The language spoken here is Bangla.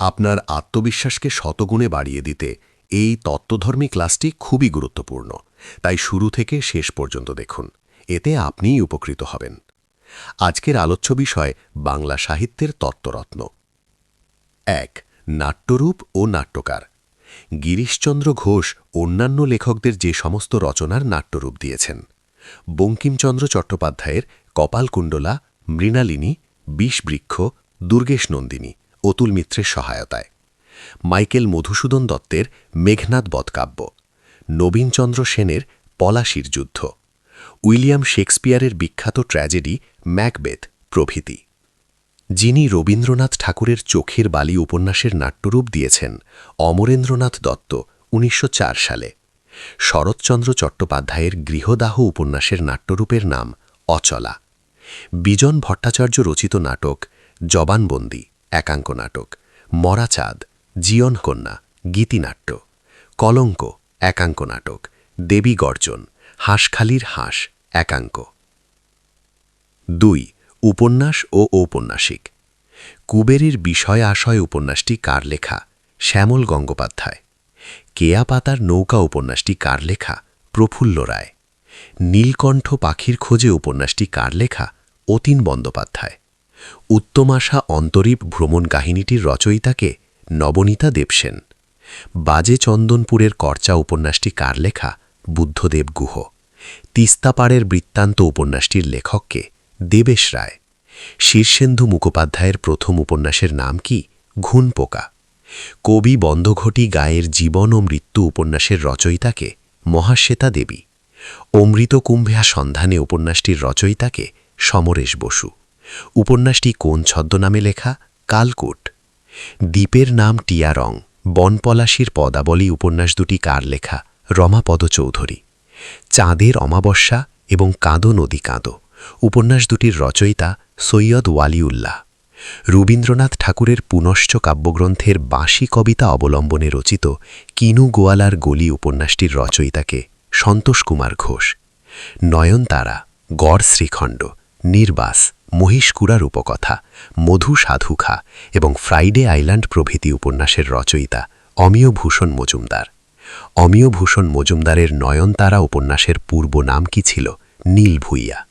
আপনার আত্মবিশ্বাসকে শতগুণে বাড়িয়ে দিতে এই তত্ত্বধর্মী ক্লাসটি খুবই গুরুত্বপূর্ণ। তাই শুরু থেকে শেষ পর্যন্ত দেখুন। এতে আপনিই উপকৃত হবেন। আজকের আলোচ্য বিষয় বাংলা সাহিত্যের তত্ত্বরত্ন। এক, নাট্যরূপ ও নাট্যকার। গিরিশচন্দ্র ঘোষ অন্যান্য লেখকদের যে সমস্ত রচনার নাট্যরূপ দিয়েছেন। বঙ্কিমচন্দ্র চট্টোপাধ্যায়ের কপালকুণ্ডলা, মৃণালিনী, বিষবৃক্ষ দুর্গেশ নন্দিনী অতুল মিত্রের সহায়তায়। মাইকেল মধুসূদন দত্তের মেঘনাদ বধকাব্য। নবীনচন্দ্র সেনের পলাশির যুদ্ধ। উইলিয়াম শেক্সপিয়ারের বিখ্যাত ট্র্যাজেডি ম্যাকবেথ প্রভৃতি। যিনি রবীন্দ্রনাথ ঠাকুরের চোখের বালি উপন্যাসের নাট্যরূপ দিয়েছেন অমরেন্দ্রনাথ দত্ত উনিশশো চার সালে। শরৎচন্দ্র চট্টোপাধ্যায়ের গৃহদাহ উপন্যাসের নাট্যরূপের নাম অচলা। বিজন ভট্টাচার্য রচিত নাটক জবানবন্দি। একাঙ্ক নাটক। মরাচাঁদ, জীয়ন কন্যা, গীতিনাট্য। কলঙ্ক, একাঙ্ক নাটক। দেবী গর্জন, হাঁসখালির হাঁস, একাঙ্ক। দুই, উপন্যাস ও ঔপন্যাসিক। কুবেরের বিষয় আশয় উপন্যাসটি কার লেখা? শ্যামল গঙ্গোপাধ্যায়। কেয়া পাতার নৌকা উপন্যাসটি কার লেখা? প্রফুল্ল রায়। নীলকণ্ঠ পাখির খোঁজে উপন্যাসটি কার লেখা? অতীন বন্দ্যোপাধ্যায়। উত্তমাশা অন্তরীপ ভ্রমণ কাহিনীটির রচয়িতাকে নবনীতা দেবসেন। বাজে চন্দনপুরের কর্চা উপন্যাসটি কার লেখা? বুদ্ধদেব গুহ। তিস্তাপাড়ের বৃত্তান্ত উপন্যাসটির লেখককে দেবেশ রায়। শীর্ষেন্দু মুখোপাধ্যায়ের প্রথম উপন্যাসের নাম কি? ঘুন পোকা কবি বন্ধঘটি গায়ের জীবন ও মৃত্যু উপন্যাসের রচয়িতাকে মহাশ্বেতা দেবী। অমৃত কুম্ভেয়া সন্ধানে উপন্যাসটির রচয়িতাকে সমরেশ বসু। উপন্যাসটি কোন ছদ্মনামে লেখা? কালকুট। দ্বীপের নাম টিয়ারং, বনপলাশির পদাবলী উপন্যাস দুটি কার লেখা? রমাপদ চৌধুরী। চাঁদের অমাবস্যা এবং কাঁদো নদী কাঁদো। উপন্যাস দুটির রচয়িতা সৈয়দ ওয়ালিউল্লাহ। রবীন্দ্রনাথ ঠাকুরের পুনশ্চ কাব্যগ্রন্থের বাঁশি কবিতা অবলম্বনে রচিত কিনু গোয়ালার গলি উপন্যাসটির রচয়িতাকে সন্তোষ কুমার ঘোষ। নয়নতারা, গড় শ্রীখণ্ড, নির্বাস। মহিষকুড়ার উপকথা মধু সাধুখা এবং ফ্রাইডে আইল্যান্ড প্রভৃতি উপন্যাসের রচয়িতা অমিয় ভূষণ মজুমদার। অমিয় ভূষণ মজুমদারের নয়নতারা উপন্যাসের পূর্ব নাম কি ছিল? নীল ভুইয়া।